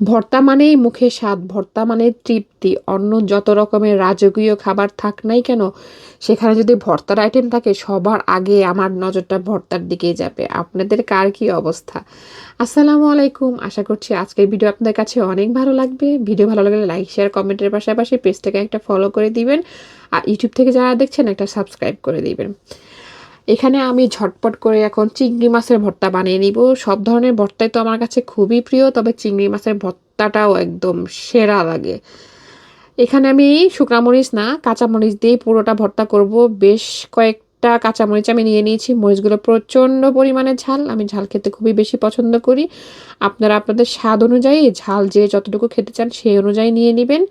ভর্তা মানেই মুখে স্বাদ, ভর্তা মানে তৃপ্তি। অন্য যত রকমের রাজকীয় খাবার থাক নাই কেন, সেখানে যদি ভর্তার আইটেম থাকে, সবার আগে আমার নজরটা ভর্তার দিকেই যাবে। আপনাদের কার কি অবস্থা? আসসালামু আলাইকুম। আশা করছি আজকের ভিডিও আপনাদের কাছে অনেক ভালো লাগবে। ভিডিও ভালো লাগলে লাইক শেয়ার কমেন্টের পাশাপাশি পেজটাকে একটা ফলো করে দিবেন। আর ইউটিউব থেকে যারা দেখছেন, একটা সাবস্ক্রাইব করে দিবেন। এখানে আমি ঝটপট করে এখন চিংড়ি মাছের ভর্তা বানিয়ে নিব। সব ধরনের ভর্তাই তো আমার কাছে খুবই প্রিয়, তবে চিংড়ি মাছের ভর্তাটাও একদম সেরা লাগে। এখানে আমি শুকনা মরিচ না, কাঁচামরিচ দিয়েই পুরোটা ভর্তা করব। বেশ কয়েকটা কাঁচামরিচ আমি নিয়ে নিয়েছি। মরিচগুলো প্রচণ্ড পরিমাণে ঝাল, আমি ঝাল খেতে খুবই বেশি পছন্দ করি। আপনারা আপনাদের স্বাদ অনুযায়ী ঝাল যে যতটুকু খেতে চান সেই অনুযায়ী নিয়ে নেবেন।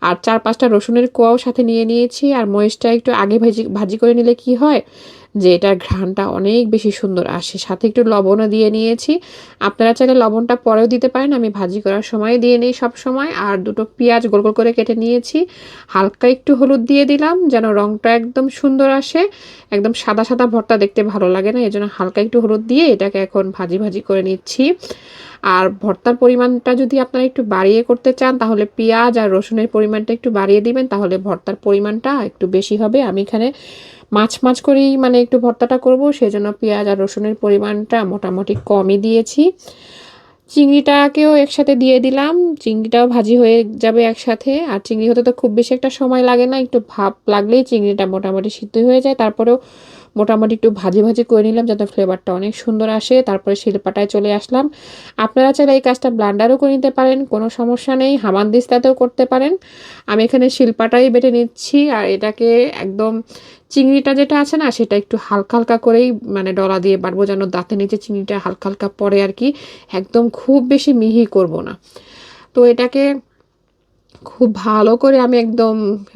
আর চার পাঁচটা রসুনের কোয়াও সাথে নিয়ে নিয়েছি। আর মরিচটা একটু আগে ভাজি ভাজি করে নিলে কি হয়? যে এটার ঘ্রাণটা অনেক বেশি সুন্দর আসে। সাথে একটু লবণও দিয়ে নিয়েছি। আপনারা চাইলে লবণটা পরেও দিতে পারেন। আমি ভাজি করার সময় দিয়ে নিই সব সময়। আর দুটো পেঁয়াজ গোল গোল করে কেটে নিয়েছি। হালকা একটু হলুদ দিয়ে দিলাম যেন রঙটা একদম সুন্দর আসে। একদম সাদা সাদা ভর্তা দেখতে ভালো লাগে না। এই জন্য হালকা একটু হলুদ দিয়ে এটাকে এখন ভাজি ভাজি করে নিচ্ছি। আর ভর্তার পরিমাণটা যদি আপনারা একটু বাড়িয়ে করতে চান, তাহলে পেঁয়াজ আর রসুনের পরিমাণটা একটু বাড়িয়ে দিবেন। তাহলে ভর্তার পরিমাণটা একটু বেশি হবে। আমি এখানে মাছ মাছ করেই মানে একটু ভর্তাটা করব সেই জন্য পেঁয়াজ আর রসুনের পরিমাণটা মোটামুটি কমই দিয়েছি। চিংড়িটাকেও একসাথে দিয়ে দিলাম, চিংড়িটাও ভাজি হয়ে যাবে একসাথে। আর চিংড়ি হতে তো খুব বেশি একটা সময় লাগে না, একটু ভাপ লাগলেই চিংড়িটা মোটামুটি সিদ্ধ হয়ে যায়। তারপরেও মোটামুটি একটু ভাজি ভাজি করে নিলাম যাতে ফ্লেভারটা অনেক সুন্দর আসে। তারপরে শিলপাটায় চলে আসলাম। আপনারা চাইলে এই কাজটা ব্লান্ডারও করে নিতে পারেন, কোনো সমস্যা নেই। হামানদিস্তাতেও করতে পারেন। আমি এখানে শিল্পাটাই বেটে নিচ্ছি, আর এটাকে একদম চিংড়িটা যেটা আছে না, সেটা একটু হালকা হালকা করেই মানে ডলা দিয়ে বাড়বো যেন দাঁতে নিচে চিংড়িটা হালকা হালকা পরে আর কি। একদম খুব বেশি মিহি করব না। তো এটাকে খুব ভালো করে আমি একদম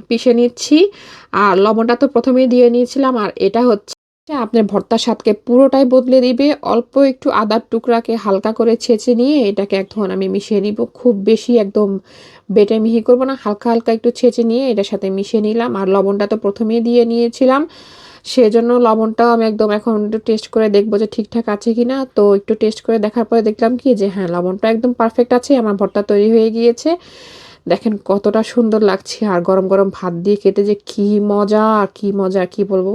পিষে নিচ্ছি। আর লবণটা তো প্রথমেই দিয়ে নিয়েছিলাম, আর এটা হচ্ছে আপনার ভর্তার স্বাদকে পুরোটাই বদলে দিবে। অল্প একটু আদার টুকরাকে হালকা করে ছেঁচে নিয়ে এটাকে এখন আমি মিশিয়ে নিব। খুব বেশি একদম বেটে মিহি করব না, হালকা হালকা একটু ছেঁচে নিয়ে এটার সাথে মিশিয়ে নিলাম। আর লবণটা তো প্রথমেই দিয়ে নিয়েছিলাম। সেজন্য লবণটাও আমি একদম এখন একটু টেস্ট করে দেখব যে ঠিকঠাক আছে কি না তো একটু টেস্ট করে দেখার পরে দেখলাম কি যে হ্যাঁ লবণটা একদম পারফেক্ট আছে, আমার ভর্তা তৈরি হয়ে গিয়েছে। দেখেন কতটা সুন্দর লাগছে আর গরম গরম ভাত দিয়ে খেতে যে কি মজা কি মজা কি বলব।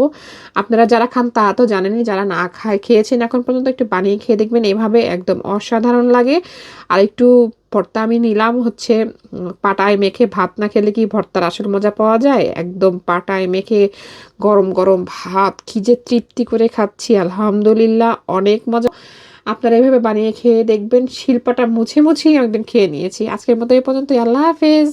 আপনারা যারা খান তা তো জানেনই, যারা না খায়, খেয়েছেন এখন পর্যন্ত একটু বানিয়ে খেয়ে দেখবেন, এভাবে একদম অসাধারণ লাগে। আর একটু ভর্তা আমি নিলাম হচ্ছে পাটায় মেখে ভাত না খেলে কি ভর্তার আসল মজা পাওয়া যায়? একদম পাটায় মেখে গরম গরম ভাত, কি যে তৃপ্তি করে খাচ্ছি, আলহামদুলিল্লাহ, অনেক মজা। আপনারা এভাবে বানিয়ে খেয়ে দেখবেন, শিল্পটা মুছে মুছেই একদিন খেয়ে নিয়েছি। আজকের মতো এই পর্যন্ত আল্লাহ হাফেজ।